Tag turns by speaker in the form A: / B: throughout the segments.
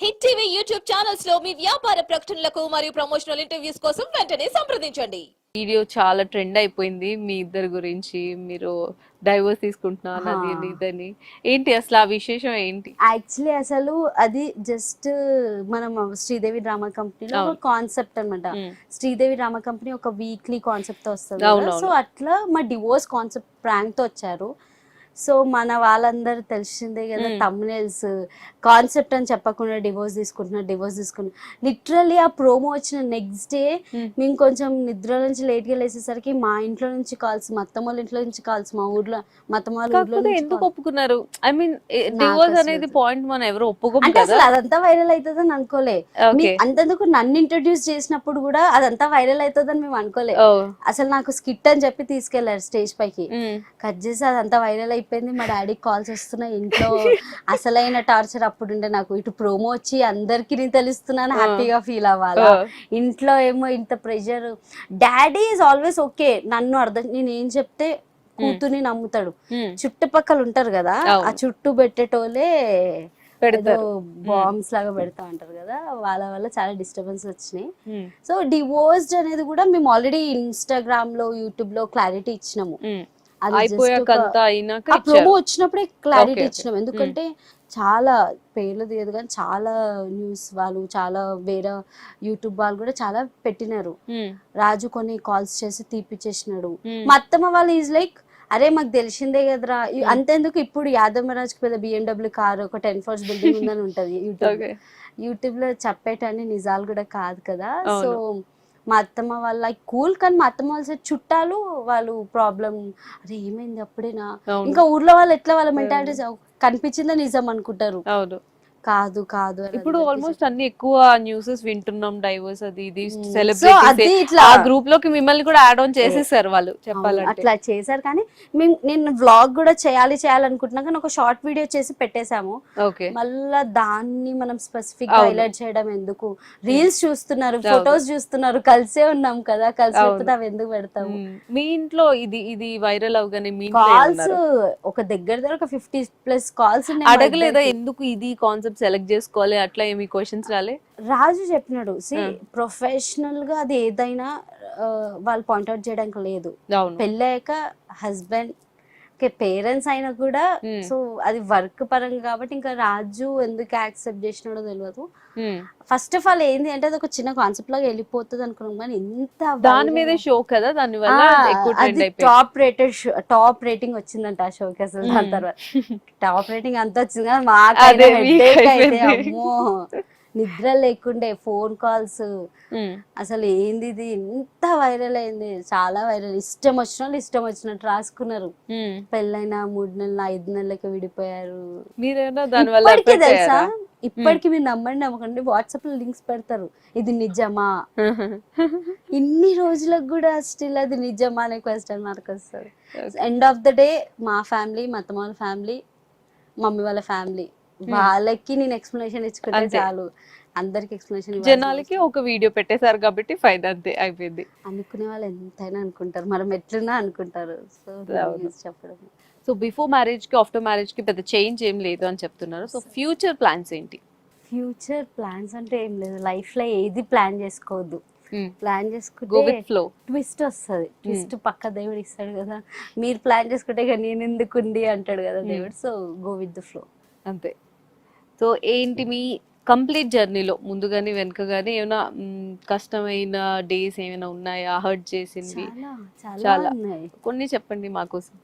A: Hit TV YouTube ఛానల్స్లో మీ వ్యాపార ప్రకటనలకు మరియు ప్రమోషనల్ ఇంటర్వ్యూస్ కోసం వెంటనే సంప్రదించండి.
B: వీడియో చాలా ట్రెండ్ అయిపోయింది. మీ ఇద్దరి గురించి మీరు డైవర్స్ తీసుకుంటున్నారు అది. ఇదని. ఏంటి అసలు ఆ విశేషం ఏంటి?
C: యాక్చువల్లీ అసలు అది జస్ట్ మనం శ్రీదేవి డ్రామా కంపెనీలో
B: అవును.
C: కాన్సెప్ట్ అన్నమాట.
B: ఉమ్,
C: శ్రీదేవి డ్రామా కంపెనీ ఒక వీక్లీ కాన్సెప్ట్తో వస్తుంది. సో అట్లా మా డివోర్స్ కాన్సెప్ట్ ప్రాంక్తో వచ్చారు. సో మన వాళ్ళందరూ తెలిసిందే కదా. తమ్నేల్స్. కాన్సెప్ట్ అని చెప్పకుండా డివోర్స్ తీసుకుంటున్నారు డివోర్స్ తీసుకుంటున్నారు లిటరల్లీ ఆ ప్రోమో వచ్చిన నెక్స్ట్ డే. మేము. కొంచెం నిద్ర నుంచి లేట్గా లేసేసరికి మా ఇంట్లో నుంచి కాల్స్ మా అత్తమ్మ వాళ్ళ ఇంట్లో నుంచి కాల్స్ మా ఊర్లో మా అత్తమ్మ వాళ్ళ ఊర్లో
B: ఎందుకు. ఒప్పుకున్నారు? ఐ మీన్ డివోర్స్ అనేది పాయింట్ మనం ఎవరు ఒప్పుకోము
C: అసలు అదంతా వైరల్ అవుతుందని అనుకోలే. అంతెందుకు నన్ను ఇంట్రడ్యూస్ చేసినప్పుడు కూడా అదంతా వైరల్ అవుతుందని మేము అనుకోలే. అసలు నాకు స్కిట్ అని చెప్పి తీసుకెళ్ళారు స్టేజ్ పైకి. కట్ చేసి అదంతా వైరల్ అయిపోయింది మా డాడీకి కాల్స్ వస్తున్నాయి ఇంట్లో అసలైన టార్చర్ అప్పుడు ఉండే నాకు. ఇటు ప్రోమో వచ్చి అందరికి నేను తెలుస్తున్నాను. హ్యాపీగా ఫీల్ అవ్వాలా? ఇంట్లో ఏమో ఇంత pressure. Daddy is always okay నన్ను అర్థం నేను ఏం చెప్తే కూతుర్ని నమ్ముతాడు. చుట్టుపక్కల ఉంటారు కదా. ఆ చుట్టూ
B: పెడతారు.
C: బాంబ్స్ లాగా పెడతా ఉంటారు కదా వాళ్ళ వల్ల చాలా డిస్టర్బెన్స్ వచ్చినాయి. సో డివోర్స్డ్ అనేది కూడా మేము ఆల్రెడీ ఇన్స్టాగ్రామ్లో యూట్యూబ్లో క్లారిటీ ఇచ్చినాము.
B: ఉమ్.
C: అది just
B: అయిపోయాక
C: ఒక-
B: అంతా అయినాక
C: ఆ
B: ఇచ్చారు.
C: ప్రోమో వచ్చినప్పుడే క్లారిటీ. ఇచ్చినాం. ఎందుకంటే చాలా పేర్లు తీయదు కానీ చాలా న్యూస్ వాళ్ళు చాలా వేరే యూట్యూబ్ వాళ్ళు కూడా చాలా పెట్టినారు. రాజు కొన్ని కాల్స్ చేసి తీపిచ్చేసినాడు. మా అత్తమ్మ వాళ్ళు ఈజ్ లైక్ అరే మాకు తెలిసిందే కదరా. అంతెందుకు ఇప్పుడు యాదవ్ మహారాజ్ పెద్ద బిఎండబ్ల్యూ కార్ ఒక టెన్ ఫ్లోర్స్ బిల్డింగ్ ఉందని ఉంటది యూట్యూబ్ యూట్యూబ్లో చెప్పేటన్ని నిజాలు కూడా కాదు కదా. సో మా అత్తమ్మ వాళ్ళ కూల్ కానీ మా అత్తమ్మ వాళ్ళ చుట్టాలు వాళ్ళు ప్రాబ్లం అరే ఏమైంది అప్పుడేనా? ఇంకా ఊర్లో వాళ్ళు ఎట్లా వాళ్ళ మెంటాలిటీ కనిపించిందో నిజం అనుకుంటారు.
B: అవును.
C: కాదు కాదు
B: ఇప్పుడు ఆల్మోస్ట్ అన్ని ఎక్కువ న్యూసెస్ వింటున్నాం డైవర్స్ అది ఇది
C: Hmm.
B: సెలబ్రిటీస్
C: ఇట్లా
B: ఆ గ్రూప్లోకి మిమ్మల్ని కూడా యాడ్ ఆన్ చేసేసారు వాళ్ళు చెప్పాలంటే
C: అట్లా చేశారు కానీ మేము నేను వ్లాగ్ కూడా చేయాలి చేయాలనుకుంటున్నా కానీ ఒక షార్ట్ వీడియో చేసి పెట్టేశాము
B: ఓకే
C: మళ్ళా దాన్ని మనం స్పెసిఫిక్. హైలైట్ చేయడం ఎందుకు రీల్స్ చూస్తున్నారు
B: అవును.
C: ఫొటోస్ చూస్తున్నారు కలిసే ఉన్నాం కదా కలిసి. లేకపోతే అవి ఎందుకు పెడతాము
B: మీ ఇంట్లో ఇది ఇది వైరల్ అవగానే మీ
C: కాల్స్? ఒక దగ్గర దగ్గర ఒక ఫిఫ్టీ ప్లస్ కాల్స్
B: అడగలేదా. ఎందుకు ఇది కాన్సెప్ట్ సెలెక్ట్ చేసుకోవాలి అట్లా ఏమి క్వశ్చన్స్ రాలే?
C: రాజు చెప్పినాడు సి. ప్రొఫెషనల్గా అది ఏదైనా వాళ్ళు పాయింట్అవుట్ చేయడానికి లేదు. పెళ్ళాక హస్బెండ్ పేరెంట్స్ అయినా కూడా. సో అది వర్క్ పరంగా కాబట్టి ఇంకా రాజు ఎందుకు యాక్సెప్ట్ చేసినాడో తెలియదు. ఫస్ట్ ఆఫ్ ఆల్ ఏంది అంటే అది ఒక చిన్న కాన్సెప్ట్ లాగా వెళ్ళిపోతుంది అనుకున్నాం కానీ ఎంత
B: దాని మీదే షో కదా దాని వల్ల అయిపోయింది
C: టాప్ రేటెడ్ టాప్ రేటింగ్ వచ్చిందంట ఆ షోకి అసలు దాని. తర్వాత టాప్ రేటింగ్ అంత వచ్చింది కదా
B: అదే, మీకు
C: అయితే. అమ్మో నిద్ర లేకుండే ఫోన్ కాల్స్. అసలు ఏంది ఇది? ఇంత వైరల్ అయింది. చాలా వైరల్. ఇష్టం వచ్చిన వాళ్ళు ఇష్టం వచ్చినట్టు రాసుకున్నారు. పెళ్ళైన మూడు నెలలు ఐదు నెలలకి విడిపోయారు. ఇప్పటికీ తెలుసా? ఇప్పటికి మీరు నమ్మండి నమ్మకండి. వాట్సాప్లో లింక్స్ పెడతారు. ఇది నిజమా? ఇన్ని రోజులకు కూడా స్టిల్ అది నిజమా అనే క్వశ్చన్ మార్క్ వస్తుంది. ఎండ్ ఆఫ్ ద డే మా ఫ్యామిలీ మా అత్తమ్మ వాళ్ళ ఫ్యామిలీ మమ్మీ వాళ్ళ ఫ్యామిలీ వాళ్ళకి నేను ఎక్స్ప్లెనేషన్ ఇచ్చుకుంటే. చాలు. అందరికి ఎక్స్ప్లెనేషన్
B: జనాలకి ఒక వీడియో పెట్టేశారు కాబట్టి ఫైన్ అంతే అయిపోయింది.
C: అనుకునే వాళ్ళు ఎంతైనా అనుకుంటారు. మనం ఎట్లున్నా అనుకుంటారు. సో. చెప్పడం.
B: సో బిఫోర్ మ్యారేజ్కి ఆఫ్టర్ మ్యారేజ్కి పెద్ద చేంజ్ ఏం లేదు అని చెప్తున్నారు. సో ఫ్యూచర్ ప్లాన్స్ ఏంటి?
C: ఫ్యూచర్ ప్లాన్స్ అంటే ఏం లేదు. లైఫ్లో ఏది ప్లాన్ చేసుకోవద్దు. ప్లాన్
B: గో
C: చేసుకుంటే
B: ఫ్లో
C: ట్విస్ట్ వస్తుంది. ట్విస్ట్ పక్క దేవుడు ఇస్తాడు కదా. మీరు ప్లాన్ చేసుకుంటే నేను ఎందుకు ఉంది అంటాడు కదా
B: Hmm.
C: దేవుడు. So go with the flow
B: అంతే. సో ఏంటి మీ కంప్లీట్ జర్నీలో ముందుగాని వెనుక గానీ ఏమైనా కష్టమైన డేస్ ఏమైనా ఉన్నాయా? హర్ట్ చేసింది?
C: చాలా
B: కొన్ని చెప్పండి మాకోసం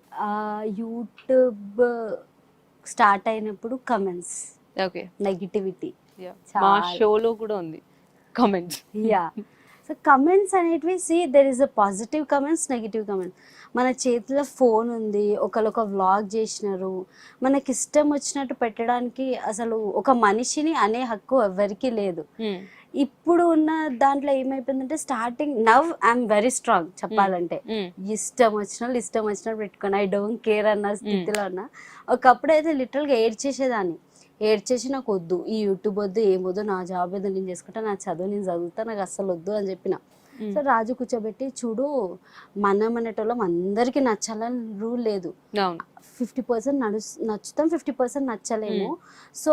C: యూట్యూబ్ స్టార్ట్ అయినప్పుడు కమెంట్స్
B: ఓకే.
C: నెగిటివిటీ
B: మా. షోలో కూడా ఉంది. కమెంట్స్
C: యా సో కమెంట్స్ అనేటివి see there is a positive comments negative comments మన చేతిలో ఫోన్ ఉంది ఒకరు ఒక వ్లాగ్ చేసినారు. మనకి ఇష్టం వచ్చినట్టు పెట్టడానికి అసలు ఒక మనిషిని అనే హక్కు ఎవరికీ లేదు. ఇప్పుడు ఉన్న దాంట్లో ఏమైపోయిందంటే starting now I'm very strong చెప్పాలంటే. ఇష్టం వచ్చిన ఇష్టం వచ్చినట్టు పెట్టుకొని ఐ డోంట్ కేర్ అన్న స్థితిలో ఉన్నా. ఒకప్పుడు అయితే లిటరల్గా ఏడ్చేసేదాన్ని. ఏడ్చేసి నాకు వద్దు ఈ యూట్యూబ్ వద్దు ఏం వద్దు నా జాబ్ ఏదో నేను చేసుకుంటా నా చదువు నేను చదువుతా నాకు అస్సలు వద్దు అని చెప్పిన. సో రాజు కూర్చోబెట్టి చూడు మనం అనేటోళ్ళం అందరికీ నచ్చాలని రూల్ లేదు. ఫిఫ్టీ పర్సెంట్ నడు నచ్చుతాం ఫిఫ్టీ పర్సెంట్ నచ్చలేము. సో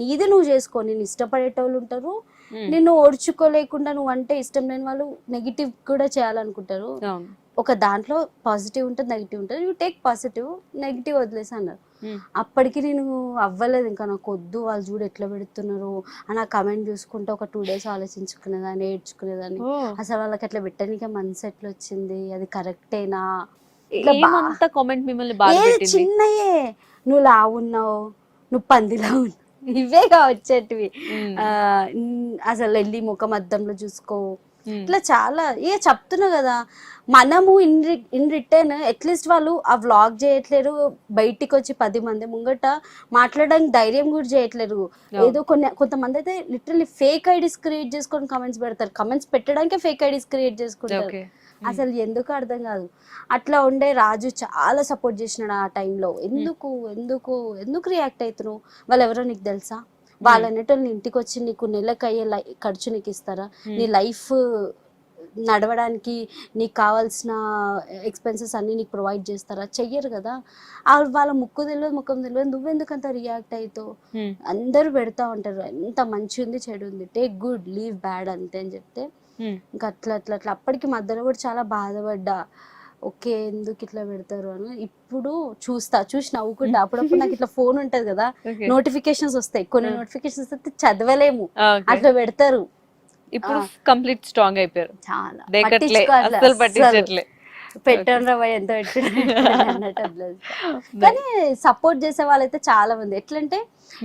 C: నీది నువ్వు చేసుకో నేను ఇష్టపడేటోళ్ళు ఉంటారు. నిన్ను ఓడ్చుకోలేకుండా నువ్వు అంటే ఇష్టం లేని వాళ్ళు నెగిటివ్ కూడా చేయాలనుకుంటారు. ఒక దాంట్లో పాజిటివ్ ఉంటుంది నెగిటివ్ ఉంటుంది. యూ టేక్ పాజిటివ్ నెగిటివ్ వదిలేసి అన్నారు. అప్పటికి నేను అవ్వలేదు. ఇంకా నాకు వద్దు. వాళ్ళు చూడు ఎట్లా పెడుతున్నారు అని ఆ కమెంట్ చూసుకుంటే ఒక టూ డేస్ ఆలోచించుకునేదాన్ని ఏడ్చుకునేదాన్ని. అసలు వాళ్ళకి అట్లా పెట్టడానికి మనసు ఎట్లా వచ్చింది అది కరెక్టేనా? ఇట్లా
B: ఏమంత కామెంట్ మిమ్మల్ని పెట్టింది?
C: చిన్నయే నువ్వు లావున్నావు నువ్వు పందిలా ఉన్నావు. ఇవేగా వచ్చేటివి. అసలు వెళ్ళి ముఖం అద్దంలో చూసుకో. ఇట్లా చాలా ఏ చెప్తున్నా కదా మనము ఇన్ ఇన్ రిటర్న్ అట్లీస్ట్ వాళ్ళు ఆ వ్లాగ్ చేయట్లేరు బయటికి వచ్చి పది మంది ముంగట మాట్లాడడానికి ధైర్యం కూడా చేయట్లేరు. ఏదో కొన్ని కొంతమంది అయితే లిటరల్లీ ఫేక్ ఐడీస్ క్రియేట్ చేసుకొని కమెంట్స్ పెడతారు. కమెంట్స్ పెట్టడానికే ఫేక్ ఐడీస్ క్రియేట్ చేసుకుంటారు.
B: ఓకే
C: అసలు ఎందుకు అర్థం కాదు. అట్లా ఉండే రాజు చాలా సపోర్ట్ చేసినాడు ఆ టైంలో ఎందుకు ఎందుకు ఎందుకు రియాక్ట్ అవుతున్నావు వాళ్ళు ఎవరో నీకు తెలుసా? వాళ్ళ అనేటోళ్ళు ఇంటికి వచ్చి నీకు నెలకు అయ్యే ఖర్చు నీకు ఇస్తారా నీ లైఫ్ నడవడానికి నీకు కావాల్సిన ఎక్స్పెన్సెస్ అన్ని నీకు ప్రొవైడ్ చేస్తారా? చెయ్యరు కదా. ఆ వాళ్ళ ముక్కు తెలియదు ముఖం తెలియదు నువ్వెందుకు అంత రియాక్ట్ అవుతావు. అందరూ పెడతా ఉంటారు. ఎంత మంచి ఉంది చెడు ఉంది టేక్ గుడ్ లీవ్ బ్యాడ్ అంతే అని చెప్తే. ఇంకా అట్లా అట్లా అట్లా. అప్పటికి మధ్యలో కూడా చాలా బాధపడ్డా. ఓకే ఎందుకు ఇట్లా పెడతారు అని ఇప్పుడు చూస్తా చూసి నవ్వుకుంటా అప్పుడప్పుడు నాకు ఇట్లా ఫోన్ ఉంటది కదా. నోటిఫికేషన్స్ వస్తాయి కొన్ని. నోటిఫికేషన్స్ వస్తే చదవలేము. అట్లా పెడతారు
B: ఇప్పుడు. కంప్లీట్ స్ట్రాంగ్ అయిపోయారు
C: చాలా పెట్టండి రా ఎంత. కానీ సపోర్ట్ చేసే వాళ్ళైతే చాలా మంది ఎట్లంటే.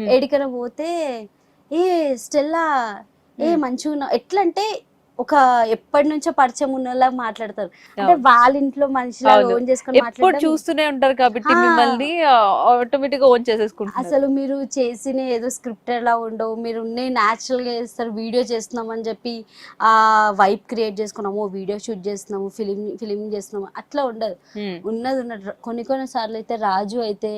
C: ఏడికైనా పోతే ఏ స్టెల్లా ఏ. మంచిగా ఉన్నావు ఎట్లా అంటే ఒక ఎప్పటి నుంచో పరిచయం ఉన్నలా మాట్లాడతారు. అంటే. వాళ్ళ ఇంట్లో
B: అవును.
C: ఓన్ చేసుకొని
B: ఎప్పుడు చూస్తూనే ఉంటారు కాబట్టి. మిమ్మల్ని ఆటోమేటిక్ ఓన్ చేసేసుకుంటారు
C: అసలు మీరు చేసిన ఏదో స్క్రిప్ట్ ఎలా ఉండవు. మీరు ఉన్నే న్యాచురల్గా చేస్తారు. వీడియో చేస్తున్నామని చెప్పి ఆ వైబ్ క్రియేట్ చేసుకున్నాము వీడియో షూట్ చేస్తున్నాము ఫిలిం ఫిలిం చేస్తున్నాము అట్లా ఉండదు. ఉన్నది ఉన్నది కొన్ని కొన్ని సార్లు అయితే రాజు అయితే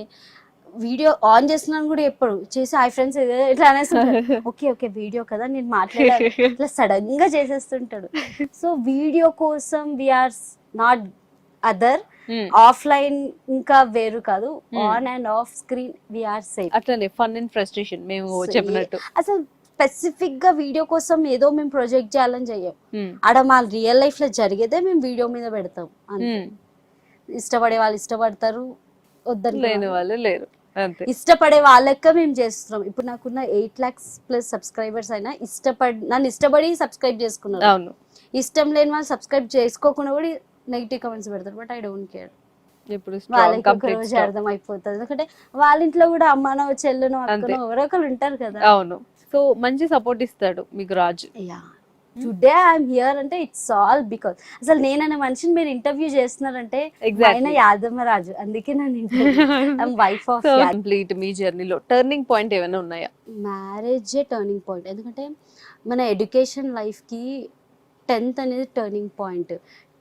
C: వీడియో ఆన్ చేస్తున్నాను కూడా ఎప్పుడు? చేసి హాయ్ ఫ్రెండ్స్ ఇట్లా అనేసి ఓకే ఓకే వీడియో కదా నేను మాట్లాడాలి. ఇట్లా సడన్గా చేసేస్తుంటాడు. సో వీడియో కోసం వీఆర్ నాట్ అదర్ ఆఫ్లైన్ ఇంకా వేరు కాదు.
B: Hmm.
C: On and off screen we're safe
B: అట్లనే ఫన్ అండ్ ఫ్రస్ట్రేషన్ మేము చెప్పినట్టు.
C: అసలు స్పెసిఫిక్గా వీడియో కోసం ఏదో మేము ప్రొజెక్ట్ చేయాలని చెయ్యం.
B: ఉమ్.
C: ఆడ మా రియల్ లైఫ్లో జరిగేదే మేము వీడియో మీద పెడతాం.
B: ఉమ్.
C: ఇష్టపడే వాళ్ళు ఇష్టపడతారు. వద్దని
B: లేని వాళ్ళు లేరు.
C: ఇష్టపడే వాళ్ళక్క మేము చేస్తున్నాం. ఇప్పుడు నాకున్న ఎయిట్ లాక్స్ ప్లస్ సబ్స్క్రైబర్స్ అయినా ఇష్టపడి నన్ను ఇష్టపడి సబ్స్క్రైబ్ చేసుకున్నారు.
B: అవును.
C: ఇష్టం లేని వాళ్ళు సబ్స్క్రైబ్ చేసుకోకుండా కూడా నెగిటివ్ కమెంట్స్ పెడతారు. But I don't care.
B: ఇప్పుడు
C: వాళ్ళకి ఒక
B: కంప్లీట్
C: రోజు అర్థం అయిపోతుంది ఎందుకంటే వాళ్ళ ఇంట్లో కూడా అమ్మనో చెల్లునో అక్కనో ఎవరో ఒకరు ఉంటారు కదా.
B: అవును. సో మంచి సపోర్ట్ ఇస్తాడు మీకు Raju.
C: Yeah. Today I'm here అంటే ఇట్స్ ఆల్ బికాస్ అసలు నేననే మనిషిని మీరు ఇంటర్వ్యూ చేస్తున్నారంటే. ఆయన యాదమ్మ రాజు అందుకే నన్ను ఇంటర్వ్యూ వైఫ్ ఆఫ్
B: కంప్లీట్ మీ జర్నీలో టర్నింగ్ పాయింట్ ఏమైనా ఉన్నాయా?
C: మ్యారేజ్ టర్నింగ్ పాయింట్ ఎందుకంటే మన ఎడ్యుకేషన్ లైఫ్కి టెన్త్ అనేది టర్నింగ్ పాయింట్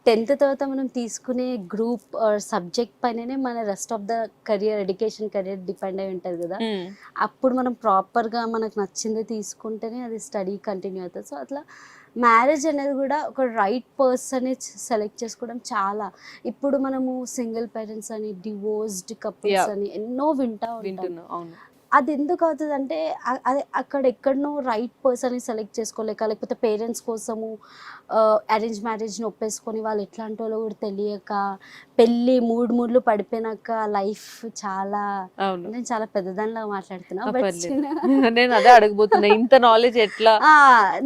C: టెన్త్ తర్వాత మనం తీసుకునే గ్రూప్ సబ్జెక్ట్ పైననే మన rest of the career education career depend అయి ఉంటుంది కదా. అప్పుడు మనం ప్రాపర్గా మనకు నచ్చింది తీసుకుంటేనే అది స్టడీ కంటిన్యూ అవుతుంది. సో అట్లా మ్యారేజ్ అనేది కూడా ఒక రైట్ పర్సన్ సెలెక్ట్ చేసుకోవడం చాలా. ఇప్పుడు మనము సింగిల్ పేరెంట్స్ అని డివోర్స్డ్ కపుల్స్. అని ఎన్నో వింటా ఉంటాం. అది ఎందుకు అవుతుంది అంటే అది అక్కడ ఎక్కడనో రైట్ పర్సన్ సెలెక్ట్ చేసుకోలేక లేకపోతే పేరెంట్స్ కోసము అరేంజ్ మ్యారేజ్ని ఒప్పేసుకొని వాళ్ళు ఎట్లాంటి వాళ్ళు కూడా తెలియక పెళ్ళి మూడు మూడ్లు పడిపోయినాక లైఫ్ చాలా నేను చాలా పెద్దదానిలా మాట్లాడుతున్నా
B: ఆ,
C: బట్
B: పర్లేదు. నేను అదే అడగబోతున్నా ఇంత నాలెడ్జ్ ఎట్లా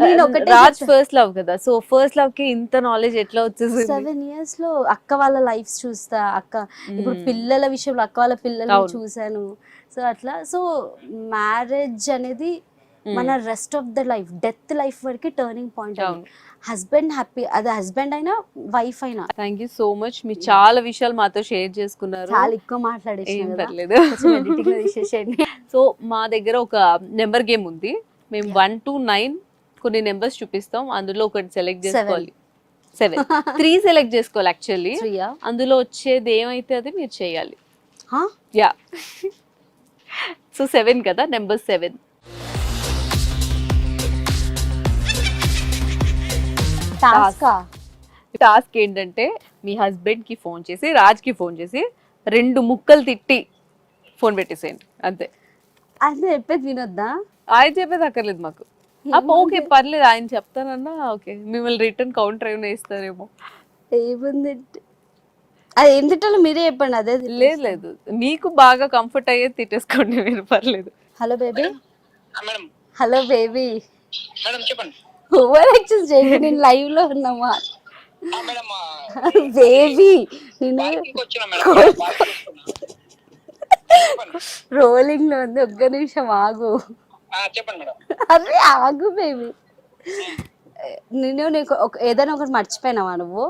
C: నేను ఒకటే
B: రాజ్ ఫస్ట్ లవ్ కదా సో ఫస్ట్ లవ్కి ఇంత నాలెడ్జ్ ఎట్లా వచ్చేసింది
C: సెవెన్ ఇయర్స్లో అక్క వాళ్ళ లైఫ్ చూస్తా అక్క ఇప్పుడు. పిల్లల విషయంలో అక్క వాళ్ళ పిల్లల్ని
B: అవును.
C: సో అట్లా. సో మ్యారేజ్ అనేది. మన rest of the life death life వరకు టర్నింగ్ పాయింట్ హస్బెండ్ హ్యాపీ అది హస్బెండ్ అయినా వైఫ్ అయినా.
B: థ్యాంక్ యూ సో మచ్ మీరు చాలా విషయాలు మాతో షేర్ చేసుకున్నారు.
C: చాలా ఎక్కువ మాట్లాడేసిన.
B: సో మా దగ్గర ఒక నెంబర్ గేమ్ ఉంది. మేము. వన్ టు నైన్ కొన్ని నెంబర్స్ చూపిస్తాం. అందులో ఒకటి సెలెక్ట్. చేసుకోవాలి. సెవెన్ త్రీ సెలెక్ట్ చేసుకోవాలి యాక్చువల్లీ అందులో వచ్చేది ఏమైతే అది మీరు చేయాలి? యా సో సెవెన్ కదా నెంబర్ సెవెన్.
C: టాస్కా
B: టాస్క్ ఏంటంటే మీ హస్బెండ్కి ఫోన్ చేసి రాజ్కి ఫోన్ చేసి రెండు ముక్కలు తిట్టి ఫోన్ పెట్టేసేయండి అంతే.
C: అది చెప్పేది వినొద్దా?
B: ఆయన చెప్పేది అక్కర్లేదు మాకు. అప్ప ఓకే పర్లేదు ఆయన చెప్తానన్నా ఓకే. మిమ్మల్ని రిటర్న్ కౌంటర్ ఏమైనా ఇస్తారేమో
C: ఏముంది అది ఏం తిట్టాలో మీరే చెప్పండి అదే
B: లేదు లేదు. మీకు బాగా కంఫర్ట్ అయ్యేది తిట్టేసుకోండి మీరు పర్లేదు.
C: Hello baby.
D: ఆ, మేడం.
C: Hello baby.
D: మేడం చెప్పండి.
C: ఓవర్ యాక్షన్ చేయండి నేను లైవ్లో ఉన్నామా? బేబీ నేను రోలింగ్లో ఉంది ఒక్క నిమిషం ఆగు.
D: ఆ, చెప్పండి మేడం.
C: అరే ఆగు బేబీ. నేను నీకు ఒక ఏదైనా ఒకటి మర్చిపోయినావా నువ్వు?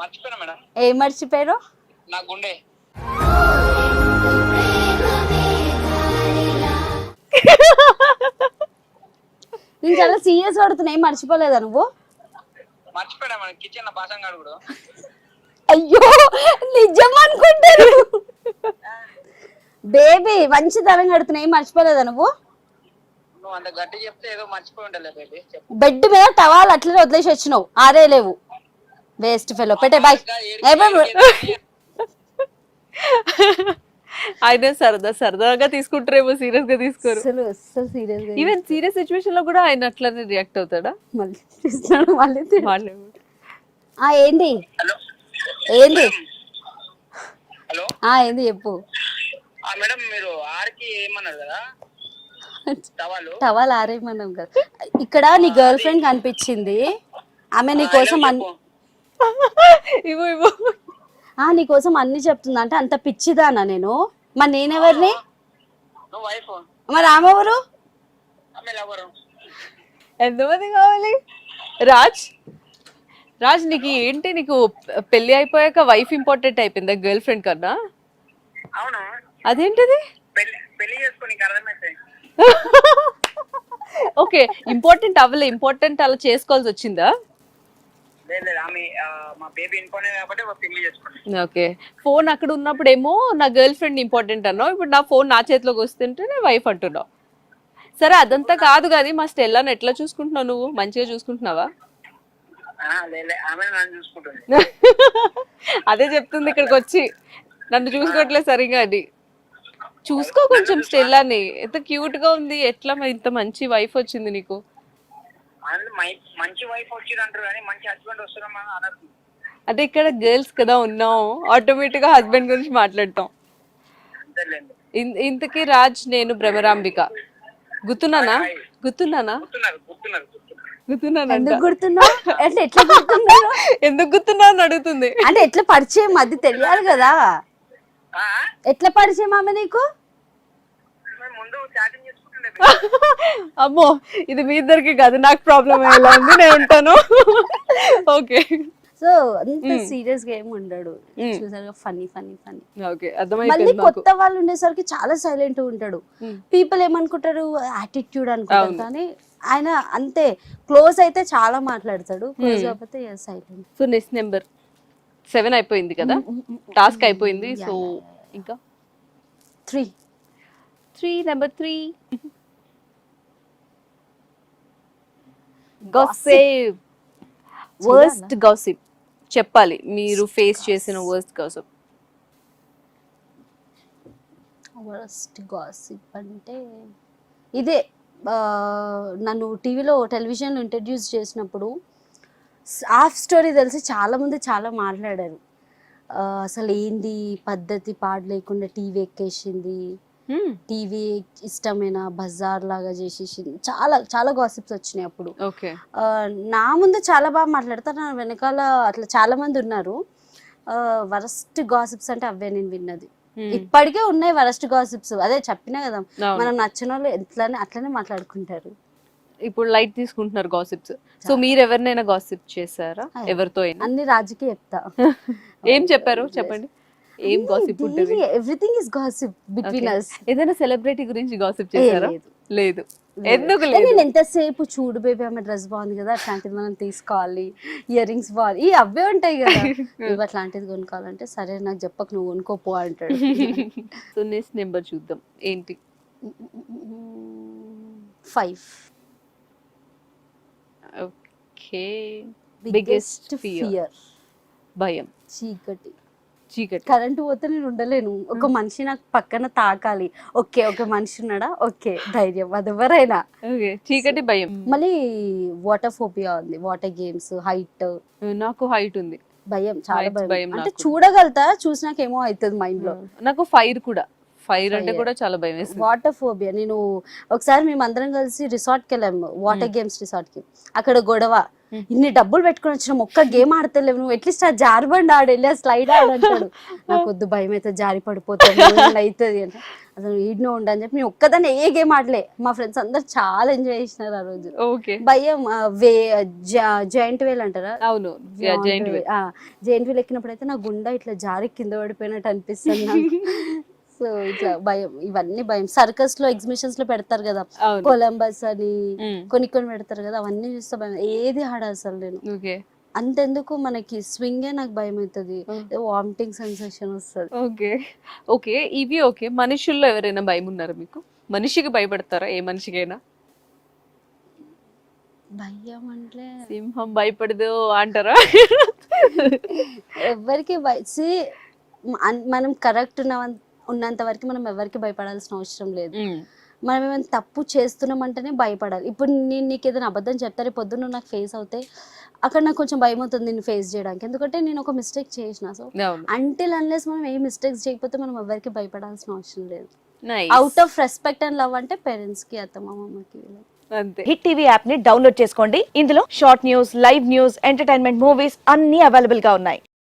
D: మర్చిపోయినా మేడం.
C: ఏం మర్చిపోయారు?
D: నా గుండె.
C: నేను చాలా సీరియస్ పడుతున్నా ఏం మర్చిపోలేదా నువ్వు?
D: మర్చిపోయినా మేడం కిచెన్లో బాసంగాడు కూడా.
C: అయ్యో నిజం అనుకుంటారు బేబీ మంచి తరం కడుతున్నా ఏం మర్చిపోలేదా నువ్వు?
D: నువ్వు అంత గట్టి చెప్తే ఏదో మర్చిపోయి ఉండాలి బేబీ చెప్పు.
C: బెడ్ మీద టవాల్ అట్లనే వదిలేసి వచ్చినావు ఆరే లేవు వేస్ట్ ఫెలో. పెట్టే బాయ్.
B: ఆయన సరదా సరదాగా తీసుకుంటారేమో సీరియస్గా తీసుకోరు.
C: అసలు అసలు సీరియస్గా
B: ఈవెన్ సీరియస్ సిచ్యువేషన్లో కూడా ఆయన అట్లనే రియాక్ట్ అవుతాడా?
C: మళ్ళీ తీస్తున్నాడు మళ్ళీ
B: వాళ్ళే.
C: ఆ ఏంది?
D: హలో.
C: ఏంది?
D: హలో.
C: ఆ ఏంది చెప్పు.
D: ఆ మేడం మీరు ఆర్కి ఏమన్నారు కదా? టవాలు.
C: ఆరేయమన్నాం కదా. ఇక్కడ నీ గర్ల్ ఫ్రెండ్ కనిపించింది. ఆమె నీ కోసం
B: ఇవ్వు ఇవ్వు.
C: ఆ నీ కోసం అన్ని చెప్తుందా అంటే అంత పిచ్చిదానా నేను? మరి నేనెవరిని? మరి ఆమె ఎవరు?
D: ఆమె ఎవరు
B: ఎంతమంది కావాలి? రాజ్? రాజ్ నీకు ఏంటి? నీకు పెళ్ళి అయిపోయాక వైఫ్ ఇంపార్టెంట్ అయిపోయిందా గర్ల్ ఫ్రెండ్ కన్నా?
D: అవును.
B: అదేంటిది?
D: పెళ్ళి పెళ్ళి చేసుకొని అర్థమైతే.
B: ఓకే ఇంపార్టెంట్ అవ్వలే. ఇంపార్టెంట్ అలా చేసుకోవాల్సి వచ్చిందా? ఓకే. ఫోన్ అక్కడ ఉన్నప్పుడేమో నా గర్ల్ ఫ్రెండ్ ఇంపార్టెంట్ అన్నావు. ఇప్పుడు నా ఫోన్ నా చేతిలోకి వస్తుంటే నేను వైఫ్ అంటున్నావు. సరే అదంతా కాదు కానీ మా స్టెల్లాని ఎట్లా చూసుకుంటున్నావు నువ్వు? మంచిగా చూసుకుంటున్నావా? అదే చెప్తుంది ఇక్కడికి వచ్చి. నన్ను చూసుకోవట్లేదు సరిగా అని చూసుకో కొంచెం స్టెల్లాని. ఎంత క్యూట్గా ఉంది. ఎట్లా ఇంత మంచి వైఫ్ వచ్చింది నీకు?
D: మంచి వైఫ్ వచ్చింది అంటారు కానీ మంచి హస్బెండ్ వస్తున్నామా అనరు.
B: అంటే ఇక్కడ గర్ల్స్ కదా ఉన్నాం. ఆటోమేటిక్గా హస్బెండ్ గురించి మాట్లాడతాం. ఇంతకీ రాజ్ నేను భ్రమరాంబిక. గుర్తున్నానా? గుర్తున్నానా?
C: ఎందుకు గుర్తున్నావు? అంటే ఎట్లా
B: ఎందుకు గుర్తున్నా అని అడుగుతుంది.
C: అంటే ఎట్లా పరిచయం? అది తెలియాలి కదా.
D: ఆ?
C: ఎట్లా పరిచయం ఆమె నీకు?
D: ముందు చాటింగ్
B: అమ్మో ఇది మీ ఇద్దరికి కాదు నాకు ప్రాబ్లం ఎలా ఉంది నేను ఉంటాను. ఓకే
C: సో అంత సీరియస్గా ఏమి ఉండడు. చూసారుగా ఫన్నీ ఫన్నీ ఫన్నీ
B: ఓకే
C: మళ్ళీ కొత్త వాళ్ళు ఉండేసరికి చాలా సైలెంట్ ఉంటాడు. పీపుల్ ఏమనుకుంటారు? యాటిట్యూడ్ అనుకుంటారు కానీ ఆయన అంతే క్లోజ్ అయితే చాలా మాట్లాడతాడు. క్లోజ్ కాకపోతే silent
B: so next number seven అయిపోయింది కదా? టాస్క్ అయిపోయింది. సో ఇంకా?
C: Three
B: three number three gossip worst gossip చెప్పాలి. మీరు ఫేస్ చేసిన వర్స్ట్ గాసిప్
C: వరస్ట్ గాసిప్ అంటే ఇదే నన్ను టీవీలో టెలివిజన్లో ఇంట్రడ్యూస్ చేసినప్పుడు హాఫ్ స్టోరీ తెలిసి చాలా మంది చాలా మాట్లాడారు. అసలు ఏంది పద్ధతి పాడు లేకుండా టీవీ ఎక్కేసింది? టీవీ ఇష్టమైన బజార్ లాగా చేసేసింది చాలా చాలా గాసిప్స్ వచ్చినాయి అప్పుడు. నా ముందు చాలా బాగా మాట్లాడతారు నా వెనకాల అట్లా చాలా మంది ఉన్నారు. వరస్ట్ గాసిప్స్ అంటే అవే నేను విన్నది. ఇప్పటికే ఉన్నాయి వరస్ట్ గాసిప్స్. అదే చెప్పినా కదా మనం నచ్చిన వాళ్ళు ఎట్లానే అట్లనే మాట్లాడుకుంటారు.
B: ఇప్పుడు లైట్ తీసుకుంటున్నారు గాసిప్స్. సో మీరు ఎవరినైనా గాసిప్ చేశారా? ఎవరితో
C: అన్ని రాజుకి చెప్తా.
B: ఏం చెప్పారు? చెప్పండి. ఏం గాసిప్ ఉంటుంది?
C: Everything is gossip between us
B: ఏదైనా సెలబ్రిటీ గురించి గాసిప్ చేశారా?
C: లేదు.
B: లేదు. ఎందుకు
C: నేను ఎంతసేపు చూడు బేబీ ఆమె డ్రెస్ బాగుంది కదా అట్లాంటిది మనం తీసుకోవాలి. ఇయర్ రింగ్స్ బాగుంది ఈ అవే ఉంటాయి కదా. నువ్వు అట్లాంటిది కొనుక్కోవాలంటే సరే నాకు చెప్పకు నువ్వు కొనుక్కోపో అంటాడు.
B: సో నెక్స్ట్ నెంబర్ చూద్దాం. ఏంటి?
C: ఫైవ్
B: ఓకే
C: బిగ్గెస్ట్
B: ఫియర్ భయం.
C: చీకటి.
B: చీకటి.
C: కరెంటు పోతే నేను ఉండలేను. ఒక మనిషి నాకు పక్కన తాకాలి. ఓకే ఒక మనిషి ఉన్నాడా? ఓకే ధైర్యం. అది ఎవరైనా.
B: ఓకే చీకటి భయం.
C: మళ్ళీ వాటర్ ఫోబియా ఉంది. Water games height.
B: నాకు హైట్ ఉంది.
C: భయం చాలా
B: Heights
C: భయం.
B: భయం
C: అంటే
B: నాకు.
C: చూడగలుగుతా చూసినాక ఏమో అవుతుంది మైండ్లో
B: నాకు ఫైర్ కూడా. ఫైర్ అంటే
C: Fire.
B: కూడా చాలా భయం వేస్తుంది.
C: Water phobia. నేను ఒకసారి మేము అందరం కలిసి రిసార్ట్కి వెళ్ళాము. వాటర్ గేమ్స్ రిసార్ట్కి అక్కడ గొడవ. ఇన్ని డబ్బులు పెట్టుకుని వచ్చినాం ఒక్క గేమ్ ఆడతలేవు నువ్వు. ఎట్లీస్ట్ ఆ జారిబండి ఆడు వెళ్ళి స్లైడ్ ఆడంటాడు నాకు వద్దు భయం అయితే జారి పడిపోతాను ఏమైనా అవుతుంది అంటే అసలు ఈడ్నో ఉండు అని చెప్పి నేను ఒక్కదాన్ని ఏ గేమ్ ఆడలే. మా ఫ్రెండ్స్ అందరు చాలా ఎంజాయ్ చేసినారు ఆ రోజు. భయం ఆ, వే జాయింట్ వేల్ అంటారా?
B: అవును. Giant
C: wheel. ఎక్కినప్పుడు అయితే నా గుండె ఇట్లా జారి కింద పడిపోయినట్టు అనిపిస్తుంది నాకు. సో ఇట్లా భయం ఇవన్నీ భయం. సర్కస్లో ఎగ్జిబిషన్స్లో పెడతారు కదా. కొలంబస్ అని. కొన్ని కొన్ని పెడతారు కదా అవన్నీ చూస్తే భయం. ఏది ఆడ అసలు నేను.
B: ఓకే.
C: అంతెందుకు మనకి స్వింగే నాకు భయం అవుతుంది. వామిటింగ్ సెన్సేషన్ వస్తుంది.
B: ఓకే. ఓకే ఇవి ఓకే. మనుషుల్లో ఎవరైనా భయం ఉన్నారా మీకు? మనిషికి భయపడతారా? ఏ మనిషికైనా?
C: భయం అంటే
B: సింహం భయపడదు అంటారా?
C: ఎవరికి భయసి మనం కరెక్ట్ ఉన్న ఉన్నంత వరకు మనం ఎవరికి భయపడాల్సిన అవసరం లేదు. మనం ఏమైనా తప్పు చేస్తున్నామంటేనే భయపడాలి. ఇప్పుడు నేను నీకు ఏదైనా అబద్ధం చెప్తారే పొద్దున్న నాకు ఫేస్ అవుతే అక్కడ నాకు కొంచెం భయం అవుతుంది నేను ఫేస్ చేయడానికి. ఎందుకంటే నేను ఒక మిస్టేక్ చేసిన. సో అంటిల్ అన్లెస్ మనం ఏ మిస్టేక్స్ చేయకపోతే మనం ఎవరికి భయపడాల్సిన అవసరం లేదు. Out of respect and love అంటే పేరెంట్స్కి అత్తమ్మ అమ్మకి.
B: అంతే.
E: హిట్ టీవీ యాప్ని డౌన్లోడ్ చేసుకోండి. ఇందులో short news live news entertainment movies అన్ని అవైలబుల్గా ఉన్నాయి.